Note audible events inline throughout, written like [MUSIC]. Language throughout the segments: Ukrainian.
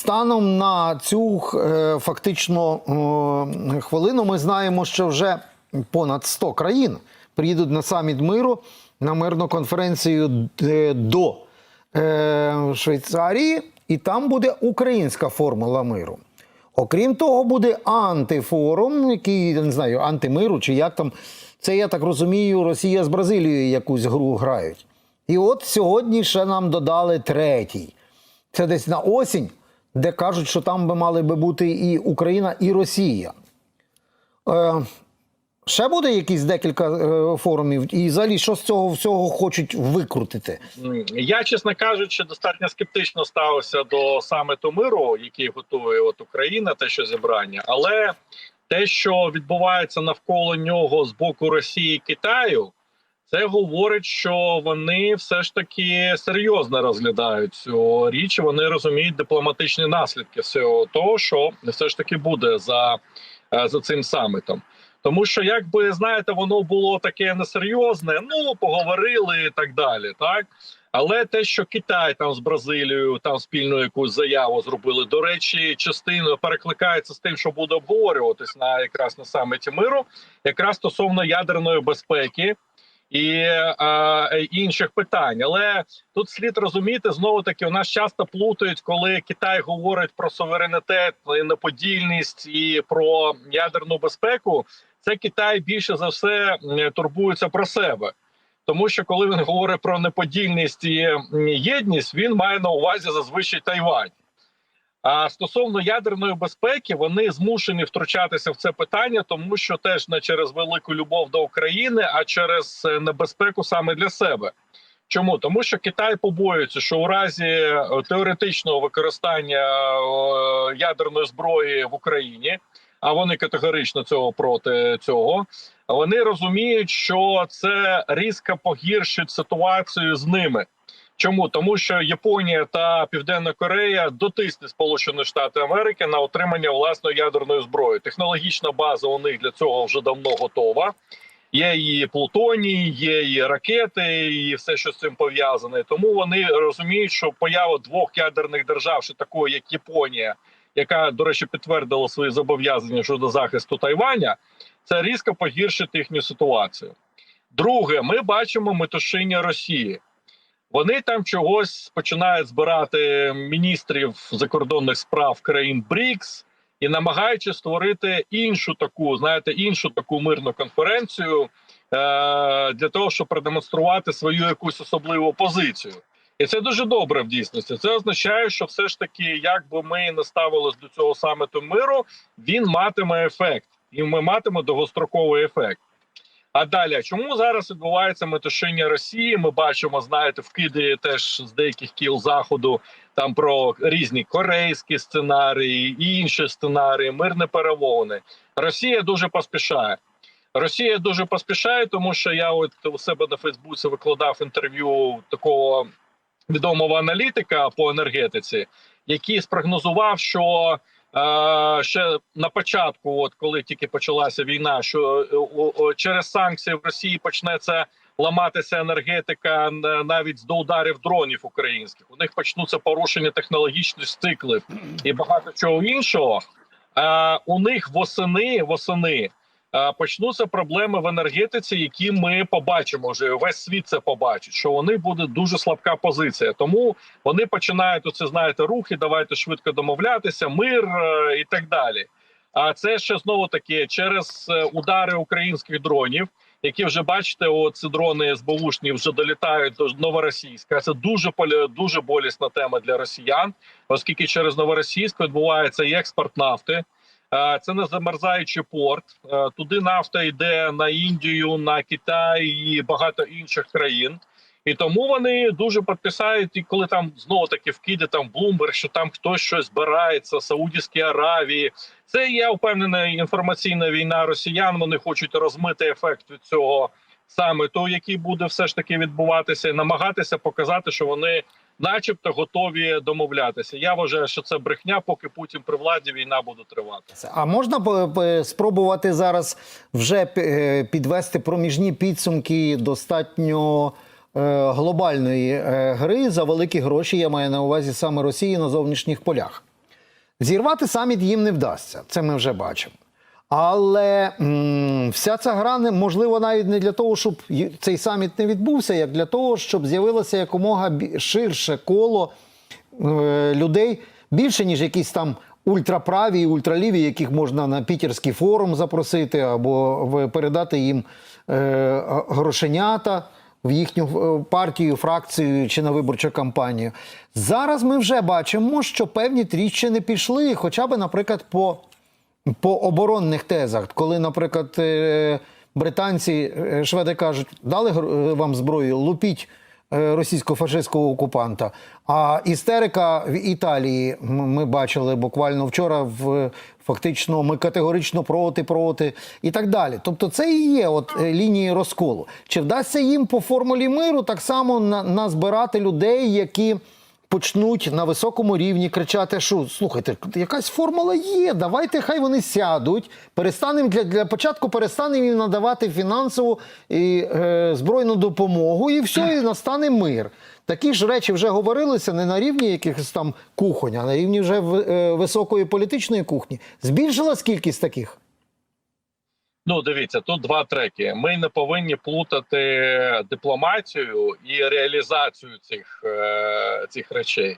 станом на цю е, фактично хвилину ми знаємо, що вже понад 100 країн приїдуть на саміт миру на мирну конференцію е, до е, Швейцарії, і там буде українська формула миру. Окрім того, буде антифорум, який не знаю, антимиру чи як там. Це я так розумію, Росія з Бразилією якусь гру грають. І от сьогодні ще нам додали третій. Це десь на осінь, де кажуть, що там би мали би бути і Україна, і Росія. Е, ще буде якісь декілька е, форумів, і взагалі, що з цього всього хочуть викрутити? Я, чесно кажучи, достатньо скептично ставився до саміту миру, який готує от Україна, те, що зібрання, але те, що відбувається навколо нього з боку Росії і Китаю, це говорить, що вони все ж таки серйозно розглядають цю річ. Вони розуміють дипломатичні наслідки всього того, що все ж таки буде за, е, за цим самітом. Тому що, якби знаєте, воно було таке несерйозне, ну поговорили і так далі, так. Але те, що Китай там з Бразилією там спільну якусь заяву зробили, до речі, частиною перекликається з тим, що буде обговорюватись на якраз на саміті миру, якраз стосовно ядерної безпеки і е, інших питань. Але тут слід розуміти знову таки, у нас часто плутають, коли Китай говорить про суверенітет, неподільність і про ядерну безпеку. Це Китай більше за все турбується про себе. Тому що коли він говорить про неподільність і єдність, він має на увазі зазвичай Тайвань. А стосовно ядерної безпеки, вони змушені втручатися в це питання, тому що теж не через велику любов до України, а через е, небезпеку саме для себе. Чому тому, що Китай побоюється, що у разі е, теоретичного використання е, ядерної зброї в Україні, а вони категорично цього проти цього, вони розуміють, що це різко погіршить ситуацію з ними. Чому тому, що Японія та Південна Корея дотисне Сполучені Штати Америки на отримання власної ядерної зброї. Технологічна база у них для цього вже давно готова. Є і плутоній, є і ракети, і все, що з цим пов'язане. Тому вони розуміють, що поява двох ядерних держав, ще такої як Японія, яка, до речі, підтвердила свої зобов'язання щодо захисту Тайваня, це різко погіршить їхню ситуацію. Друге, ми бачимо метушиння Росії. Вони там чогось починають збирати міністрів закордонних справ країн БРІКС і намагаючись створити іншу таку, знаєте, іншу таку мирну конференцію е- для того, щоб продемонструвати свою якусь особливу позицію. І це дуже добре в дійсності. Це означає, що все ж таки, як би ми не ставились до цього саміту миру, він матиме ефект, і ми матиме довгостроковий ефект. А далі, чому зараз відбувається метушиння Росії? Ми бачимо, знаєте, вкиди теж з деяких кіл заходу там про різні корейські сценарії, і інші сценарії, мирні перемовини. Росія дуже поспішає. Росія дуже поспішає, тому що я от у себе на Фейсбуці викладав інтерв'ю такого відомого аналітика по енергетиці, який спрогнозував, що ще на початку, от коли тільки почалася війна, що е, через санкції в Росії почнеться ламатися енергетика навіть до ударів дронів українських. У них почнуться порушення технологічних циклів і багато чого іншого. Е, у них восени восени. Почнуться проблеми в енергетиці, які ми побачимо вже весь світ це побачить. Що них буде дуже слабка позиція, тому вони починають оце, знаєте, рухи. Давайте швидко домовлятися, мир е, і так далі. А це ще знову таки через е, удари українських дронів, які вже бачите, оці дрони СБУшні вже долітають до новоросійська. Це дуже дуже болісна тема для росіян, оскільки через новоросійськ відбувається і експорт нафти. Е, Це не замерзаючий порт. Е, Туди нафта йде на Індію, на Китай і багато інших країн. І тому вони дуже підписають, і коли там знову таки вкиди там Блумберг, що там хтось щось збирається, Саудівській Аравії. Це я впевнений, інформаційна війна росіян. Вони хочуть розмити ефект від цього саме то, який буде все ж таки відбуватися, і намагатися показати, що вони, начебто, готові домовлятися. Я вважаю, що це брехня, поки Путін при владі війна буде тривати. А можна спробувати зараз вже е, підвести проміжні підсумки достатньо е, глобальної е, гри за великі гроші? Я маю на увазі саме Росії на зовнішніх полях. Зірвати саміт їм не вдасться. Це ми вже бачимо. Але м, вся ця гра можливо навіть не для того, щоб цей саміт не відбувся, як для того, щоб з'явилося якомога ширше коло е, людей, більше ніж якісь там ультраправі і ультраліві, яких можна на пітерський форум запросити або передати їм е, грошенята в їхню е, партію, фракцію чи на виборчу кампанію. Зараз ми вже бачимо, що певні тріщини пішли, хоча б, наприклад, по по оборонних тезах, коли, наприклад, е, британці, е, шведи кажуть, дали е, вам зброю, лупіть російсько-фашистського окупанта. А істерика в Італії ми бачили буквально вчора. В фактично ми категорично проти, проти і так далі. Тобто, це і є от лінії розколу. Чи вдасться їм по формулі миру так само на- назбирати людей, які почнуть на високому рівні кричати, що слухайте, якась формула є. Давайте хай вони сядуть. Перестанемо для, для початку перестанемо їм надавати фінансову і е, збройну допомогу, і все, і настане мир. Такі ж речі вже говорилися не на рівні якихось там кухонь, а на рівні вже е, високої політичної кухні. Збільшилась кількість таких. Ну, дивіться, тут два треки. Ми не повинні плутати дипломатію і реалізацію цих, е, цих речей.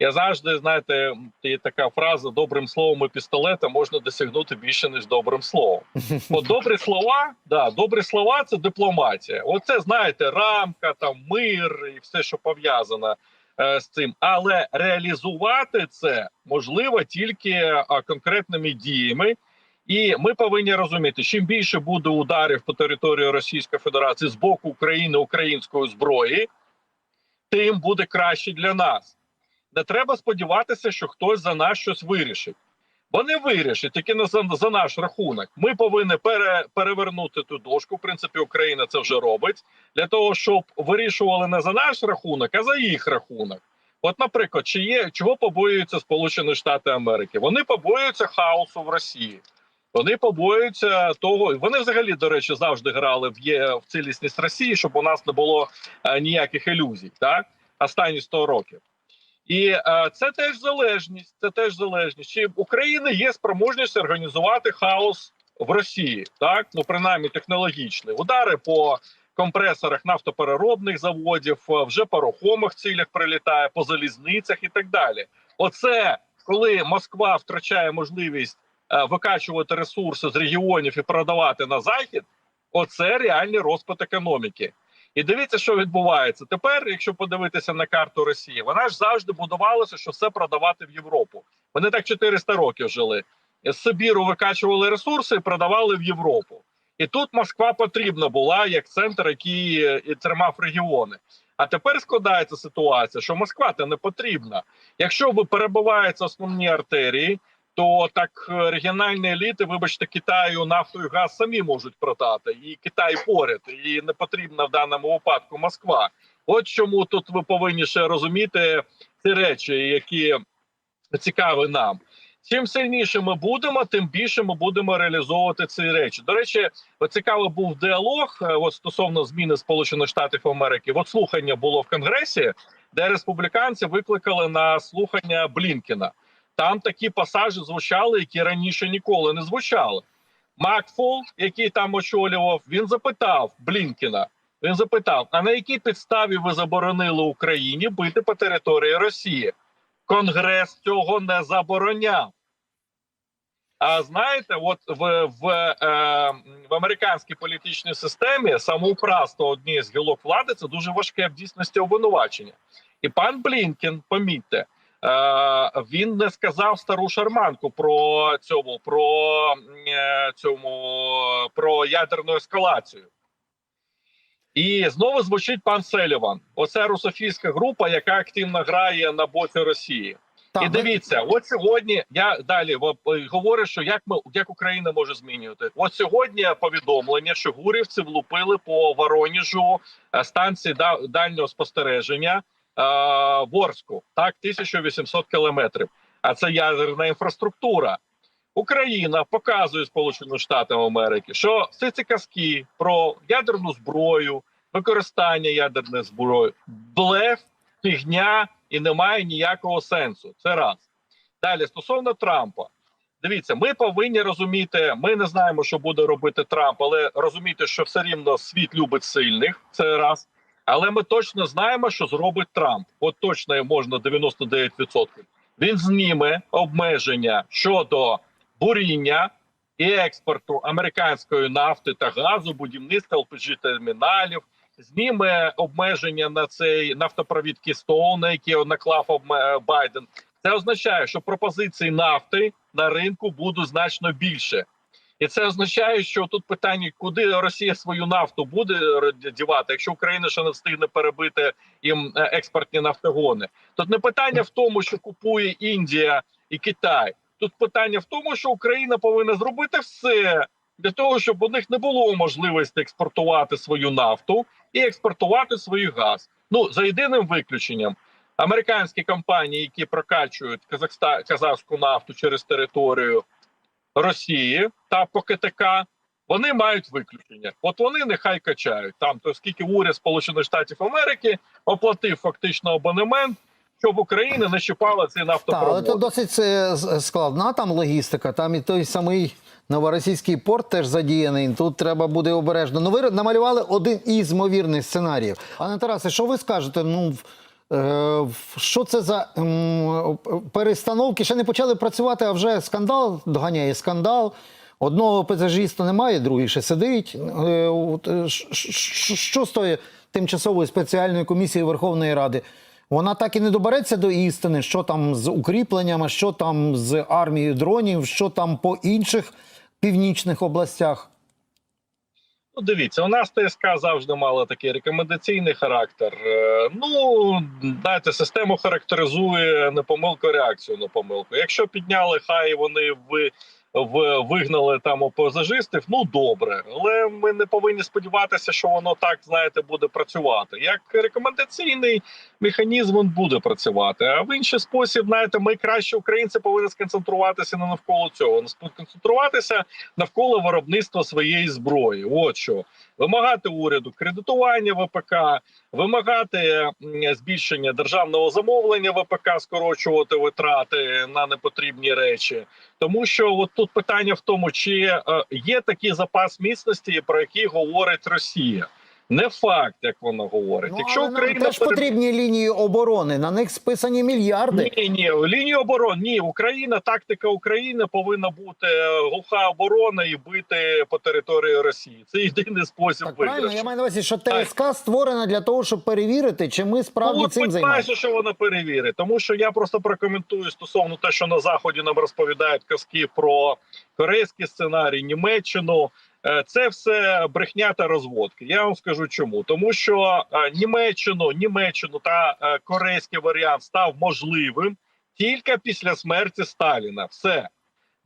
Я завжди, знаєте, є така фраза: добрим словом і пістолетом можна досягнути більше, ніж добрим словом. [LAUGHS] От добрі слова, да, добрі слова це дипломатія. Оце знаєте, рамка, там мир і все, що пов'язано е, з цим. Але реалізувати це можливо тільки е, конкретними діями. І ми повинні розуміти, чим більше буде ударів по території Російської Федерації з боку України української зброї, тим буде краще для нас. Не треба сподіватися, що хтось за нас щось вирішить. Бо не вирішить, тільки не за, за наш рахунок. Ми повинні пере, перевернути ту дошку. В принципі, Україна це вже робить для того, щоб вирішували не за наш рахунок, а за їх рахунок. От, наприклад, чи є чого побоюються Сполучені Штати Америки? Вони побоюються хаосу в Росії. Вони побоюються того. Вони взагалі, до речі, завжди грали в є в цілісність Росії, щоб у нас не було е, ніяких ілюзій, так останні 100 років. І е, це теж залежність. Це теж залежність. Чи України є спроможність організувати хаос в Росії, так ну принаймні технологічний удари по компресорах нафтопереробних заводів, е, вже по рухомих цілях прилітає, по залізницях і так далі. Оце коли Москва втрачає можливість викачувати ресурси з регіонів і продавати на захід. Оце реальний розпад економіки. І дивіться, що відбувається тепер. Якщо подивитися на карту Росії, вона ж завжди будувалася, що все продавати в Європу. Вони так 400 років жили. З Сибіру викачували ресурси і продавали в Європу. І тут Москва потрібна була як центр, який е, і тримав регіони. А тепер складається ситуація, що Москва та не потрібна. Якщо ви перебуваються основні артерії, то так е, регіональні еліти, вибачте, Китаю нафту і газ самі можуть продати, і Китай поряд, і не потрібна в даному випадку Москва. От чому тут ви повинні ще розуміти ці речі, які цікаві нам. Чим сильніше ми будемо, тим більше ми будемо реалізовувати ці речі. До речі, цікавий був діалог е, от стосовно зміни Сполучених Штатів Америки. От слухання було в Конгресі, де республіканці викликали на слухання Блінкіна. Там такі пасажі звучали, які раніше ніколи не звучали. Макфол, який там очолював, він запитав Блінкіна. Він запитав: а на якій підставі ви заборонили Україні бити по території Росії? Конгрес цього не забороняв. А знаєте, от в в, е, в американській політичній системі самоуправство однієї з гілок влади це дуже важке в дійсності обвинувачення. І пан Блінкен, помітьте, він не сказав стару шарманку про цьому, про е, цьому про ядерну ескалацію. І знову звучить пан Селіван. Оце русофійська група, яка активно грає на боці Росії. Так, І дивіться, от сьогодні я далі е, говорю, що як ми як Україна може змінювати. От сьогодні повідомлення, що гурівці влупили по Вороніжу е, станції да- дальнього спостереження е, Ворску, так 1800 кілометрів. А це ядерна інфраструктура. Україна показує Сполученим Штатам Америки, що всі ці казки про ядерну зброю, використання ядерної зброї, блеф, фігня і немає ніякого сенсу. Це раз. Далі стосовно Трампа. Дивіться, ми повинні розуміти. Ми не знаємо, що буде робити Трамп, але розуміти, що все рівно світ любить сильних. Це раз. Але ми точно знаємо, що зробить Трамп. От точно можна 99%. Він зніме обмеження щодо буріння і експорту американської нафти та газу, будівництва lpg терміналів, зніме обмеження на цей нафтопровід Keystone, на який наклав Байден. Це означає, що пропозиції нафти на ринку будуть значно більше. І це означає, що тут питання, куди Росія свою нафту буде дівати, якщо Україна ще не встигне перебити їм е, експортні нафтогони. Тут не питання в тому, що купує Індія і Китай. Тут питання в тому, що Україна повинна зробити все для того, щоб у них не було можливості експортувати свою нафту і експортувати свій газ. Ну за єдиним виключенням. Американські компанії, які прокачують казахську нафту через територію Росії та по КТК, вони мають виключення. От вони нехай качають там, то скільки уряд Сполучених Штатів Америки оплатив фактично абонемент, щоб Україна не чіпала цей Так, але нафтопровод. це досить е, складна там логістика. Там і той самий новоросійський порт теж задіяний. Тут треба буде обережно. Ну, ви намалювали один із ймовірних сценаріїв. Пане Тарасе, що ви скажете? Ну, е, що це за перестановки? Ще не почали працювати, а вже скандал доганяє скандал. Одного пасажиста немає, другий ще сидить. Е, е, Що з тої тимчасової спеціальної комісії Верховної Ради? Вона так і не добереться до істини, що там з укріпленнями, що там з армією дронів, що там по інших північних областях. Ну, дивіться, у нас ТСК завжди мала такий рекомендаційний характер. Е, Ну, знаєте, систему характеризує не помилку, а реакцію на помилку. Якщо підняли, хай вони ви. В вигнали там опозажистів, ну добре, але ми не повинні сподіватися, що воно так знаєте буде працювати. Як рекомендаційний механізм він буде працювати. А в інший спосіб, знаєте, ми краще українці повинні сконцентруватися не навколо цього, не сконцентруватися навколо виробництва своєї зброї. От що вимагати уряду кредитування ВПК, вимагати збільшення державного замовлення ВПК, скорочувати витрати на непотрібні речі. Тому що от тут питання в тому, чи е, є такий запас міцності, про який говорить Росія. Не факт, як вона говорить. Якщо Ну, нам Україна теж потрібні лінії оборони, на них списані мільярди. ні, ні, лінію оборони. Ні, Україна, тактика України повинна бути е, глуха оборона і бити по території Росії. Це єдиний спосіб Так правильно, я маю на увазі, що ТСК створена для того, щоб перевірити, чи ми справді Ну, цим займаємося. що вона перевірить, тому що я просто прокоментую стосовно те, що на заході нам розповідають казки про корейський сценарій, Німеччину. Е, Це все брехня та розводки. Я вам скажу чому, тому що е, Німеччину, Німеччину та е, корейський варіант став можливим тільки після смерті Сталіна. Все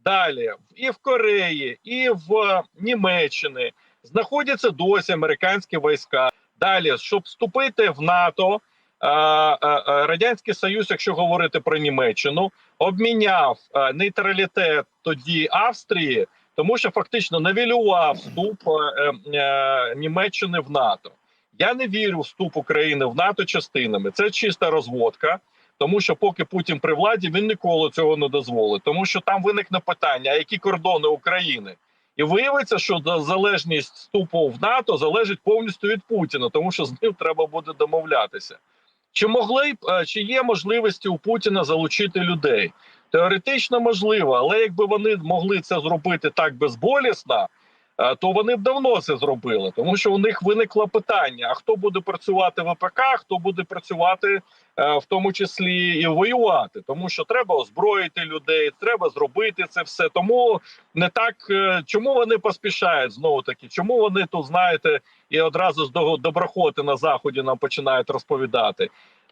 далі і в Кореї, і в Німеччині знаходяться досі американські війська. Далі, щоб вступити в НАТО, радянський союз, якщо говорити про Німеччину, обміняв нейтралітет тоді Австрії, тому що фактично навілював вступ е, е, Німеччини в НАТО. Я не вірю в вступ України в НАТО частинами. Це чиста розводка. Тому що поки Путін при владі він ніколи цього не дозволить, тому що там виникне питання: а які кордони України? І виявиться, що залежність вступу в НАТО залежить повністю від Путіна, тому що з ним треба буде домовлятися. Чи могли б е, чи є можливості у Путіна залучити людей? Теоретично можливо, але якби вони могли це зробити так безболісно, е, то вони б давно це зробили, тому що у них виникло питання: а хто буде працювати в ВПК, хто буде працювати е, в тому числі і воювати, тому що треба озброїти людей, треба зробити це все. Тому не так е, чому вони поспішають знову таки, чому вони тут знаєте, і одразу з до- доброхоти на заході нам починають розповідати.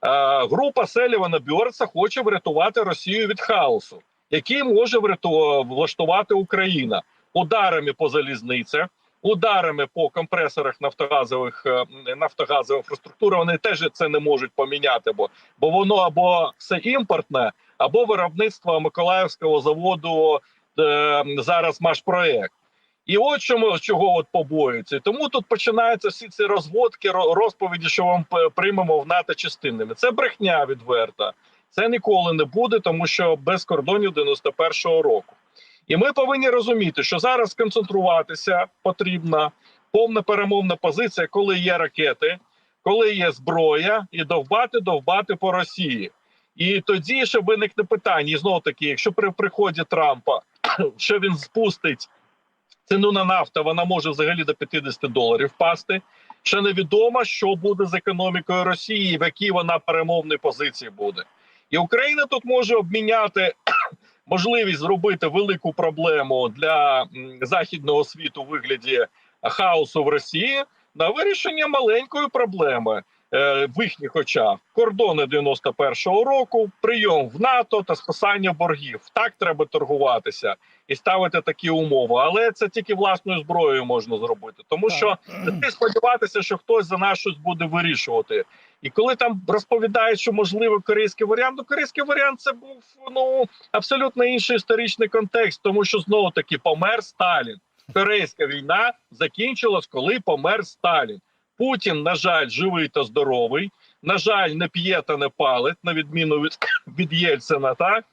Е, Група Селівана Бьорца хоче врятувати Росію від хаосу, який може влаштувати Україна ударами по залізниці, ударами по компресорах нафтогазових е, нафтогазової інфраструктури. Вони теж це не можуть поміняти, бо, бо воно або все імпортне, або виробництво Миколаївського заводу е, зараз Машпроект. І от чому чого от побоюються. Тому тут починаються всі ці розводки, розповіді, що вам приймемо в НАТО частинами. Це брехня відверта. Це ніколи не буде, тому що без кордонів 91-го року. І ми повинні розуміти, що зараз сконцентруватися потрібна повна перемовна позиція, коли є ракети, коли є зброя, і довбати, довбати по Росії. І тоді ще виникне питання, і знову таки, якщо при приході Трампа [CLEARS THROAT] що він спустить ціну на нафту, вона може взагалі до 50 доларів впасти. Ще невідомо, що буде з економікою Росії, в якій вона перемовній позиції буде. І Україна тут може обміняти [CLEARS THROAT] можливість зробити велику проблему для західного світу у вигляді хаосу в Росії на вирішення маленької проблеми в їхніх очах. Кордони 91-го року, прийом в НАТО та списання боргів. Так треба торгуватися і ставити такі умови. Але це тільки власною зброєю можна зробити, тому що не сподіватися, що хтось за нас щось буде вирішувати. І коли там розповідають, що можливо корейський варіант, ну корейський варіант це був ну абсолютно інший історичний контекст, тому що знову таки помер Сталін. Корейська війна закінчилась, коли помер Сталін. Путін, на жаль, живий та здоровий. На жаль, не п'є та не палить, на відміну від, [LAUGHS] від Єльцина, так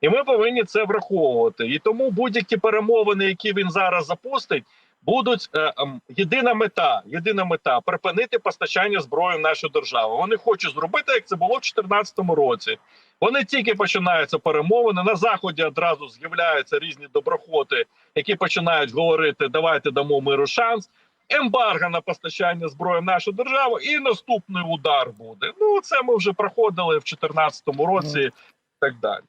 і ми повинні це враховувати. І тому будь-які перемовини, які він зараз запустить, будуть е, ем, єдина мета, єдина мета припинити постачання зброї в нашу державу. Вони хочуть зробити, як це було в 2014 році. Вони тільки починаються перемовини. На заході одразу з'являються різні доброхоти, які починають говорити: давайте дамо миру шанс. Ембарго на постачання зброї в нашу державу, і наступний удар буде. Ну це ми вже проходили в 2014 році, і так далі.